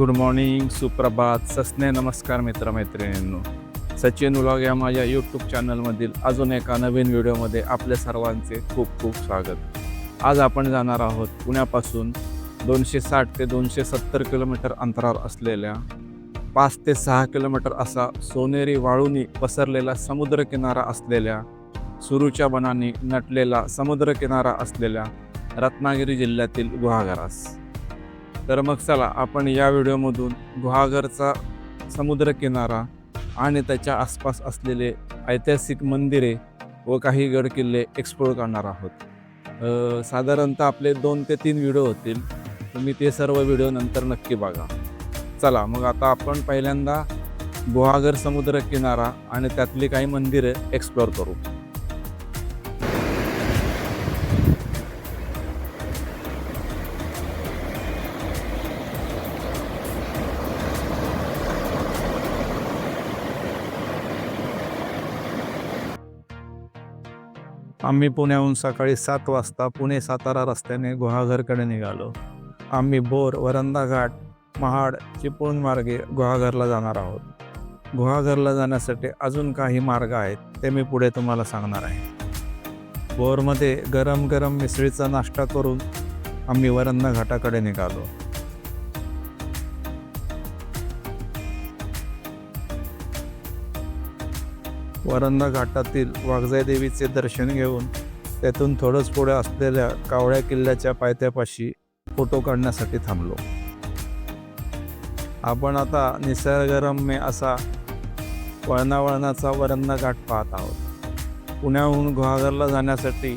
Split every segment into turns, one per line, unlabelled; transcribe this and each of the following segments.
Good morning सुप्रभात सस्ने नमस्कार मित्रमैत्रिणींनो. Sachin vlog या माझ्या यूट्यूब चॅनलमधील अजून एका नवीन व्हिडिओमध्ये आपल्या सर्वांचे खूप खूप स्वागत. आज आपण जाणार आहोत पुण्यापासून दोनशे साठ ते दोनशे सत्तर किलोमीटर अंतरावर असलेल्या पाच ते सहा किलोमीटर असा सोनेरी वाळूनी पसरलेला समुद्रकिनारा असलेल्या सुरूच्या बनाने नटलेला समुद्रकिनारा असलेल्या रत्नागिरी जिल्ह्यातील गुहागरास. तर मग चला आपण या व्हिडिओमधून गुहागरचा समुद्रकिनारा आणि त्याच्या आसपास असलेले ऐतिहासिक मंदिरे व काही गडकिल्ले एक्सप्लोर करणार आहोत. साधारणतः आपले दोन ते तीन व्हिडिओ होतील. तुम्ही ते सर्व व्हिडिओ नंतर नक्की बघा. चला मग आता आपण पहिल्यांदा गुहागर समुद्र किनारा आणि त्यातली काही मंदिरं एक्सप्लोर करू. आम्ही पुण्याहून सकाळी सात वाजता पुणे सातारा रस्त्याने गुहागरकडे निघालो. आम्ही बोर वरंदा घाट महाड चिपळूण मार्गे गुहागरला जाणार आहोत. गुहागरला जाण्यासाठी अजून काही मार्ग आहेत ते मी पुढे तुम्हाला सांगणार आहे. बोरमध्ये गरम गरम मिसळीचा नाश्ता करून आम्ही वरंदा घाटाकडे निघालो. वरंदा घाटातील वाघजाई देवीचे दर्शन घेऊन त्यातून थोडंच पुढे असलेल्या कावळ्या किल्ल्याच्या पायथ्यापाशी फोटो काढण्यासाठी थांबलो. आपण आता निसर्गरम्य असा वळणावळणाचा वरंदा घाट पाहत आहोत. पुण्याहून गुहागरला जाण्यासाठी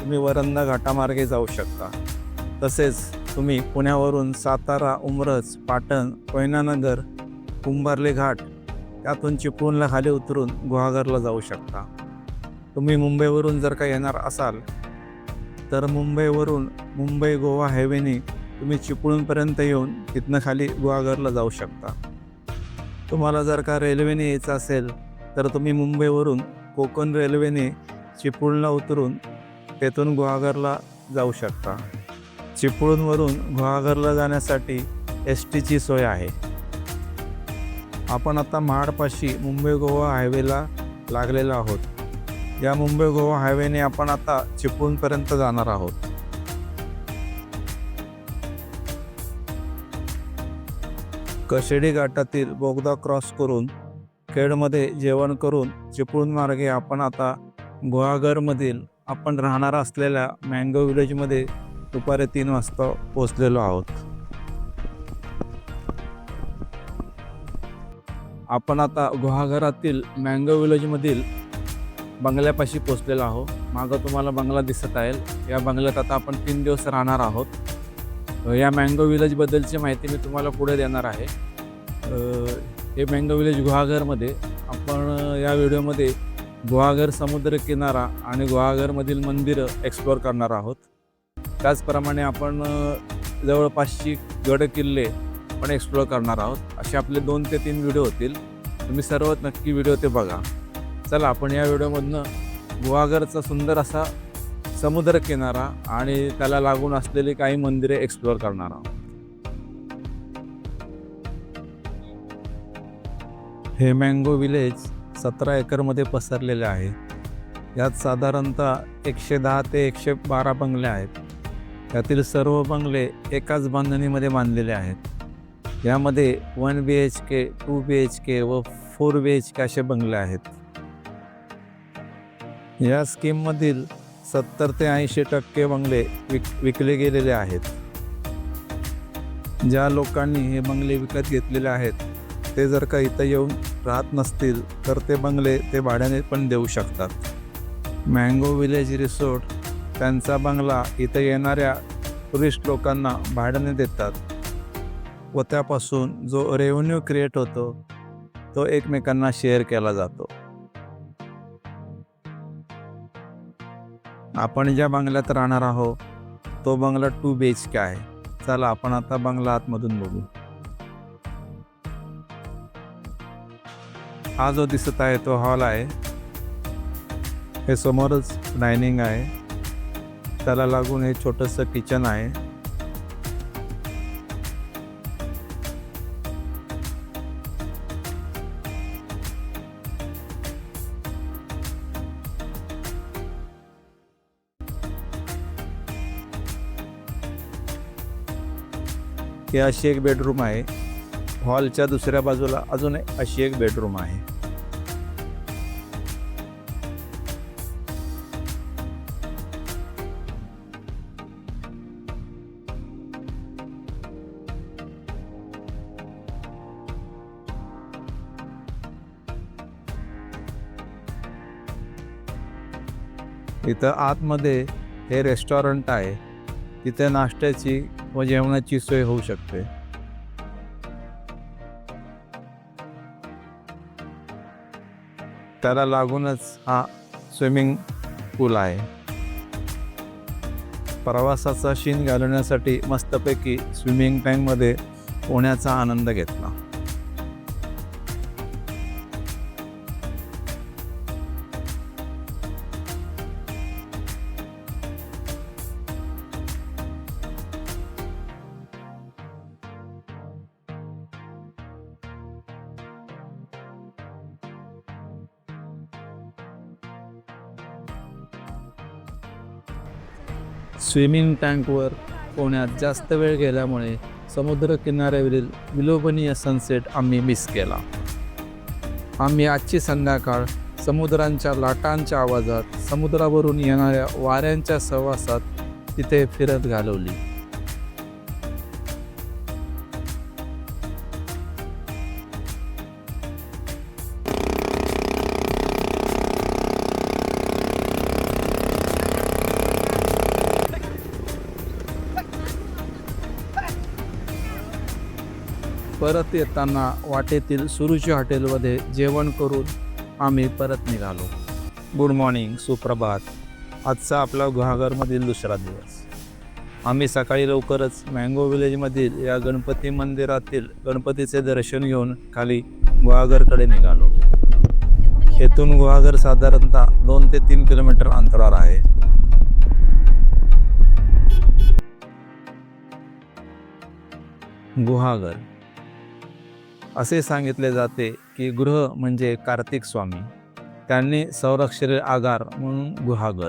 तुम्ही वरंदा घाटामार्गे जाऊ शकता. तसेच तुम्ही पुण्यावरून सातारा उमरज पाटण कोयनानगर कुंभारले घाट त्यातून चिपळूणला खाली उतरून गुहागरला जाऊ शकता. तुम्ही मुंबईवरून जर का येणार असाल तर मुंबईवरून मुंबई गोवा हायवेने तुम्ही चिपळूणपर्यंत येऊन तिथनं खाली गुहागरला जाऊ शकता. तुम्हाला जर का रेल्वेने यायचं असेल तर तुम्ही मुंबईवरून कोकण रेल्वेने चिपळूणला उतरून तेथून गुहागरला जाऊ शकता. चिपळूणवरून गुहागरला जाण्यासाठी एस टीची सोय आहे. आपण आता महाडपाशी मुंबई गोवा हायवेला लागलेलो आहोत. या मुंबई गोवा हायवेने आपण आता चिपळूणपर्यंत जाणार आहोत. कशेडी घाटातील बोगदा क्रॉस करून खेडमध्ये जेवण करून चिपळूण मार्गे आपण आता गुहागरमधील आपण राहणार असलेल्या मँगो विलेजमध्ये दुपारी तीन वाजता पोचलेलो आहोत. आपण आता गुहागरातील मँगो विलेजमधील बंगल्यापाशी पोचलेलो आहोत. मागं तुम्हाला बंगला दिसत आहे. या बंगल्यात आता आपण तीन दिवस राहणार आहोत. या मँगो विलेजबद्दलची माहिती मी तुम्हाला पुढे देणार आहे. हे मँगो विलेज गुहागरमध्ये आपण या व्हिडिओमध्ये गुहागर समुद्र किनारा आणि गुहागरमधील मंदिरं एक्सप्लोअर करणार आहोत. त्याचप्रमाणे आपण जवळपासची गड किल्ले आपण एक्सप्लोअर करणार आहोत. असे आपले दोन ते तीन व्हिडिओ होतील. तुम्ही सर्व नक्की व्हिडिओ ते बघा. चला आपण या व्हिडिओमधनं गुहागरचा सुंदर असा समुद्र किनारा आणि त्याला लागून असलेली काही मंदिरे एक्सप्लोअर करणार आहोत. हे मँगो विलेज सतरा एकरमध्ये पसरलेले आहे. यात साधारणतः एकशे दहा ते एकशे बारा बंगले आहेत. यातील सर्व बंगले एकाच बांधणीमध्ये बांधलेले आहेत. यामध्ये one B H K two B H K व फोर बी एच के असे बंगले आहेत. या स्कीममधील सत्तर ते ऐंशी टक्के बंगले विक विकले गेलेले आहेत. ज्या लोकांनी हे बंगले विकत घेतलेले आहेत ते जर का इथं येऊन राहत नसतील तर ते बंगले ते भाड्याने पण देऊ शकतात. मँगो विलेज रिसोर्ट त्यांचा बंगला इथं येणाऱ्या टुरिस्ट लोकांना भाड्याने देतात. व त्यापासून जो रेव्हन्यू क्रिएट होतो तो एकमेकांना शेअर केला जातो. आपण ज्या बंगल्यात राहणार आहोत तो बंगला टू बी एच के आहे. चला आपण आता बंगला आतमधून बघू. हा जो दिसत आहे तो हॉल आहे. हे समोरच डायनिंग आहे. त्याला लागून हे छोटंसं किचन आहे. ही अशी एक बेडरूम आहे. हॉलच्या दुसऱ्या बाजूला अजून एक अशी एक बेडरूम आहे. इथं आतमध्ये हे रेस्टॉरंट आहे. तिथे नाश्त्याची व जेवणाची सोय होऊ शकते. त्याला लागूनच हा स्विमिंग पूल आहे. प्रवासाचा शीन घालवण्यासाठी मस्तपैकी स्विमिंग टँकमध्ये पोहण्याचा आनंद घेतला स्विमिंग टँकवर पोहण्यात जास्त वेळ गेल्यामुळे समुद्र किनाऱ्यावरील विलोभनीय सनसेट आम्ही मिस केला. आम्ही आजची संध्याकाळ समुद्रांच्या लाटांच्या आवाजात समुद्रावरून येणाऱ्या वाऱ्यांच्या सहवासात तिथे फिरत घालवली. परत येताना वाटेतील सुरुची हॉटेलमध्ये जेवण करून आम्ही परत निघालो. गुड मॉर्निंग सुप्रभात. आजचा आपला गुहागरमधील दुसरा दिवस. आम्ही सकाळी लवकरच मँगो विलेजमधील या गणपती मंदिरातील गणपतीचे दर्शन घेऊन खाली गुहागरकडे निघालो. येथून गुहागर साधारणतः दोन ते तीन किलोमीटर अंतरावर आहे. गुहागर. असे सांगितले जाते की गृह म्हणजे कार्तिक स्वामी. त्यांनी संरक्षित आगार म्हणून गुहागर.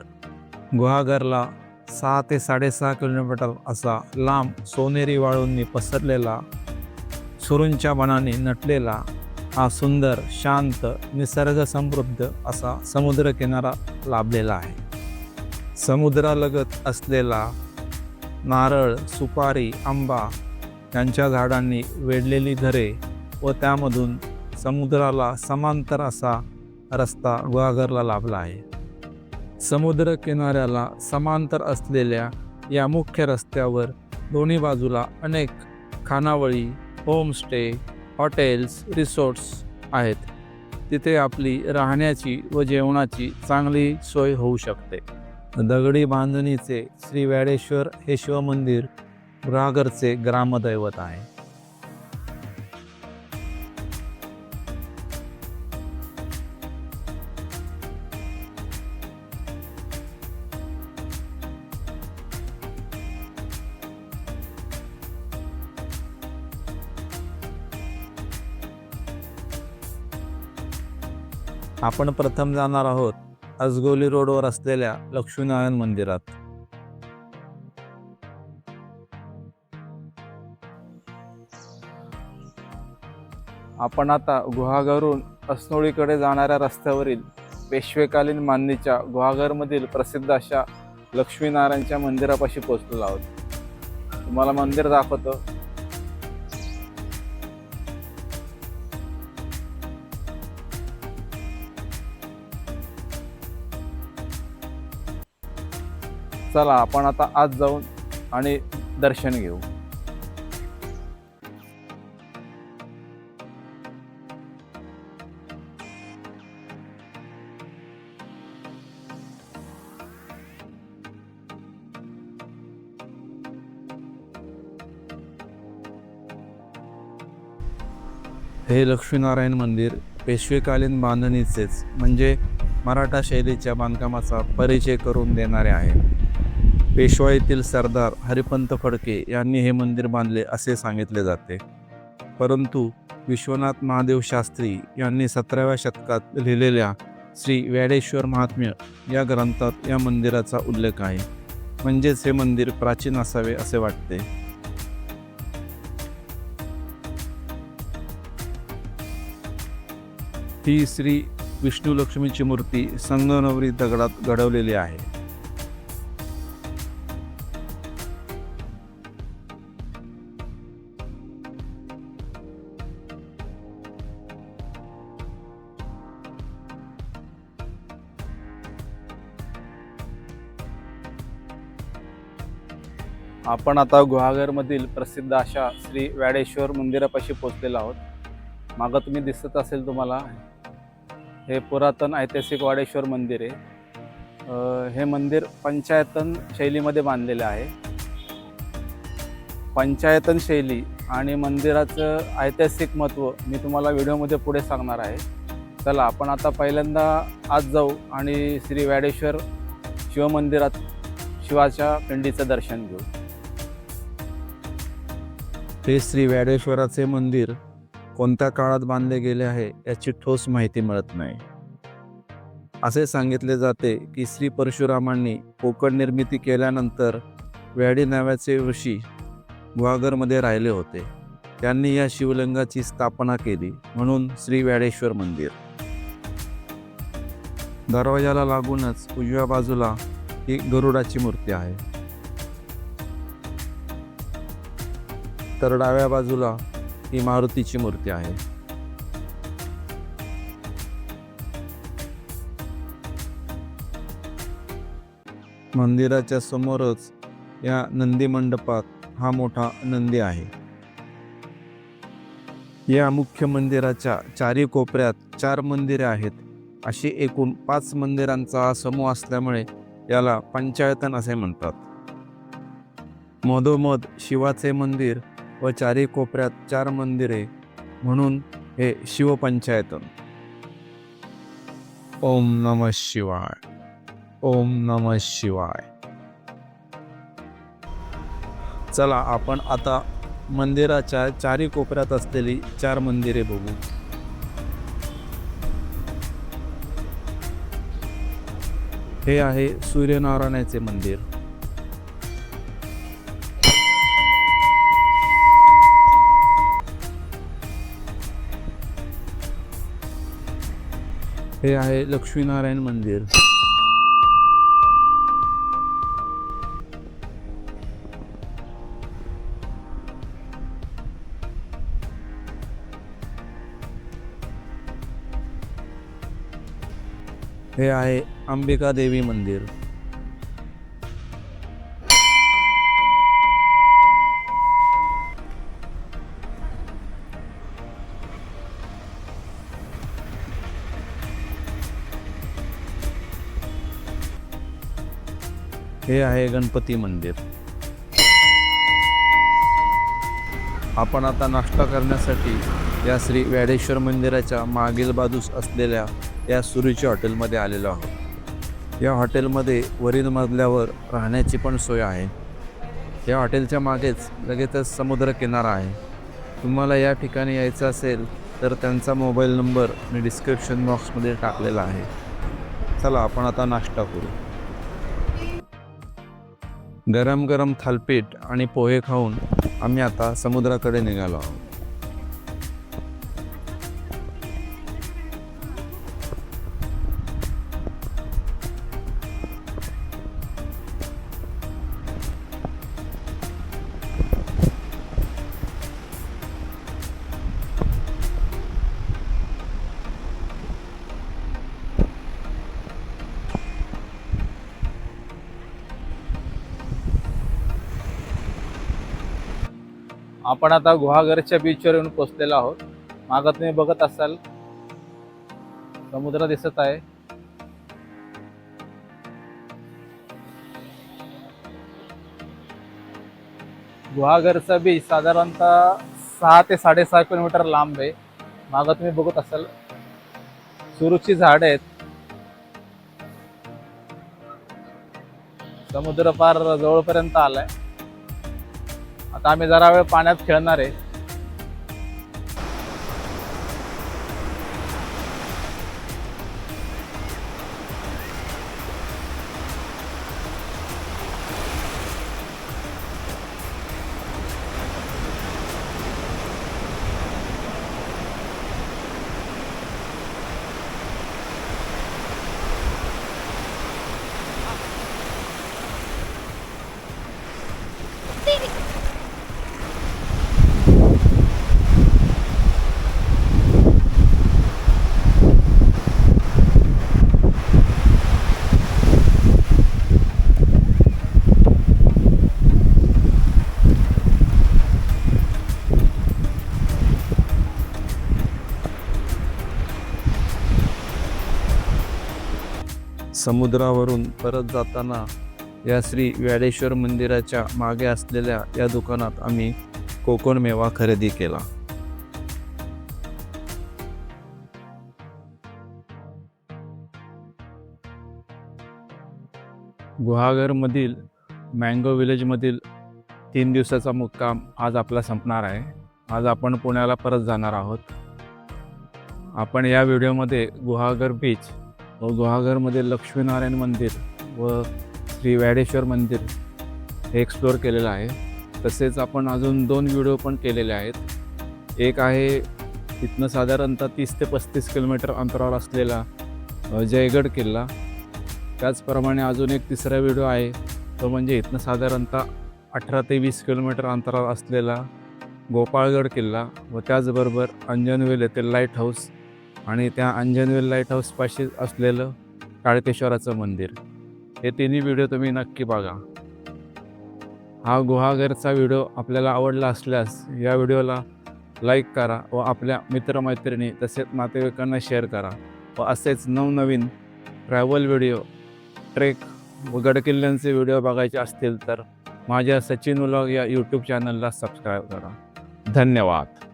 गुहागरला सहा ते साडेसहा किलोमीटर असा लांब सोनेरी वाळूंनी पसरलेला सुरूंच्या वनाने नटलेला हा सुंदर शांत निसर्गसमृद्ध असा समुद्रकिनारा लाभलेला आहे. समुद्रालगत असलेला नारळ सुपारी आंबा यांच्या झाडांनी वेढलेली घरे व त्यामधून समुद्राला समांतर असा रस्ता गुहागरला लाभला आहे. समुद्र किनाऱ्याला समांतर असलेल्या या मुख्य रस्त्यावर दोन्ही बाजूला अनेक खानावळी होमस्टे हॉटेल्स रिसॉर्ट्स आहेत. तिथे आपली राहण्याची व जेवणाची चांगली सोय होऊ शकते. दगडी बांधणीचे श्री व्याडेश्वर हे शिवमंदिर गुहागरचे ग्रामदैवत आहे. आपण प्रथम जाणार आहोत अजगोली रोडवर असलेल्या लक्ष्मीनारायण मंदिरात. आपण आता गुहागरहून असनोळीकडे जाणाऱ्या रस्त्यावरील पेशवेकालीन मांदीच्या गुहागरमधील प्रसिद्ध अशा लक्ष्मीनारायणच्या मंदिरापाशी पोचलेलो आहोत. तुम्हाला मंदिर दाखवतो. चला आपण आता आज जाऊन आणि दर्शन घेऊ. हे लक्ष्मीनारायण मंदिर पेशवेकालीन बांधणीचेच म्हणजे मराठा शैलीच्या बांधकामाचा परिचय करून देणारे आहे. पेशवा येथील सरदार हरिपंत फडके यांनी हे मंदिर बांधले असे सांगितले जाते. परंतु विश्वनाथ महादेव शास्त्री यांनी सतराव्या शतकात लिहिलेल्या श्री व्याडेश्वर महात्म्य या ग्रंथात या मंदिराचा उल्लेख आहे. म्हणजेच हे मंदिर प्राचीन असावे असे वाटते. ही श्री विष्णू लक्ष्मीची मूर्ती संगनवरी दगडात घडवलेली आहे. आपण आता गुहागरमधील प्रसिद्ध अशा श्री व्याडेश्वर मंदिरापाशी पोचलेलो आहोत. मागं तुम्ही दिसत असेल तुम्हाला हे पुरातन ऐतिहासिक वाडेश्वर मंदिर आहे. हे मंदिर पंचायतन शैलीमध्ये बांधलेले आहे. पंचायतन शैली आणि मंदिराचं ऐतिहासिक महत्त्व मी तुम्हाला व्हिडिओमध्ये पुढे सांगणार आहे. चला आपण आता पहिल्यांदा आज जाऊ आणि श्री व्याडेश्वर शिवमंदिरात शिवाच्या पिंडीचं दर्शन घेऊ. ते श्री व्याडेश्वराचे मंदिर कोणत्या काळात बांधले गेले आहे याची ठोस माहिती मिळत नाही. असे सांगितले जाते की श्री परशुरामांनी कोकण निर्मिती केल्यानंतर व्याडी नावाचे ऋषी गुहागरमध्ये राहिले होते. त्यांनी या शिवलिंगाची स्थापना केली म्हणून श्री व्याडेश्वर मंदिर. दरवाजाला लागूनच उजव्या बाजूला ही गरुडाची मूर्ती आहे. तर डाव्या बाजूला ही मारुतीची मूर्ती आहे. मंदिराच्या समोरच या नंदी मंडपात हा मोठा नंदी आहे. या मुख्य मंदिराच्या चारी कोपऱ्यात चार मंदिरे आहेत. अशी एकूण पाच मंदिरांचा हा समूह असल्यामुळे याला पंचायतन असे म्हणतात. मधोमध शिवाचे मंदिर व चारी कोपऱ्यात चार मंदिरे म्हणून हे शिवपंचायत ओम नम शिवाय. ओम नम शिवाय. चला आपण आता मंदिराच्या चारी कोपऱ्यात असलेली चार मंदिरे बघू. हे आहे सूर्यनारायणाचे मंदिर. हे आहे लक्ष्मीनारायण मंदिर. हे आहे अंबिका देवी मंदिर. हे आहे गणपती मंदिर. आपण आता नाश्ता करण्यासाठी या श्री व्याडेश्वर मंदिराच्या मागील बाजूस असलेल्या या सुरीच्या हॉटेलमध्ये आलेलो आहोत. या हॉटेलमध्ये वरील मजल्यावर राहण्याची पण सोय आहे. या हॉटेलच्या मागेच लगेचच समुद्र किनारा आहे. तुम्हाला या ठिकाणी यायचं असेल तर त्यांचा मोबाईल नंबर मी डिस्क्रिप्शन बॉक्समध्ये टाकलेला आहे. चला आपण आता नाश्ता करू. गरम गरम थालपीठ आणि पोहे खाऊन आम्ही आता समुद्राकडे निघालो आहोत. आपण आता गुहागरच्या बीचवर येऊन पोचलेलो आहोत. मागं तुम्ही बघत असाल समुद्र दिसत आहे. गुहागरचा बीच साधारणतः सहा ते साडेसहा किलोमीटर लांब आहे. मागं तुम्ही बघत असाल सुरूची झाड आहेत. समुद्र फार जवळपर्यंत आलाय. आता आम्ही जरा वेळ पाण्यात खेळणार आहे. समुद्रावरून परत जाताना या श्री व्याडेश्वर मंदिराच्या मागे असलेल्या या दुकानात आम्ही कोकण मेवा खरेदी केला. गुहागरमधील मँगो विलेजमधील तीन दिवसाचा मुक्काम आज आपला संपणार आहे. आज आपण पुण्याला परत जाणार आहोत. आपण या व्हिडिओमध्ये गुहागर बीच गुहागरमध्ये लक्ष्मीनारायण मंदिर व श्री व्याडेश्वर मंदिर हे एक्सप्लोअर केलेलं आहे. तसेच आपण अजून दोन व्हिडिओ पण केलेले आहेत. एक आहे इथनं साधारणतः तीस ते पस्तीस किलोमीटर अंतरावर असलेला जयगड किल्ला. त्याचप्रमाणे अजून एक तिसरा व्हिडिओ आहे. तो म्हणजे इथनं साधारणतः अठरा ते वीस किलोमीटर अंतरावर असलेला गोपाळगड किल्ला व त्याचबरोबर अंजनवेल येथील लाइट हाऊस आणि त्या अंजनवेल लाइट हाऊसपाशी असलेलं काळकेश्वराचं मंदिर. हे तिन्ही व्हिडिओ तुम्ही नक्की बघा. हा गुहागरचा व्हिडिओ आपल्याला आवडला असल्यास या व्हिडिओला लाईक करा व आपल्या मित्रमैत्रिणी तसेच नातेवाईकांना शेअर करा व असेच नवनवीन ट्रॅव्हल व्हिडिओ ट्रेक व गडकिल्ल्यांचे व्हिडिओ बघायचे असतील तर माझ्या सचिन उलॉग या यूट्यूब चॅनलला सबस्क्राईब करा. धन्यवाद.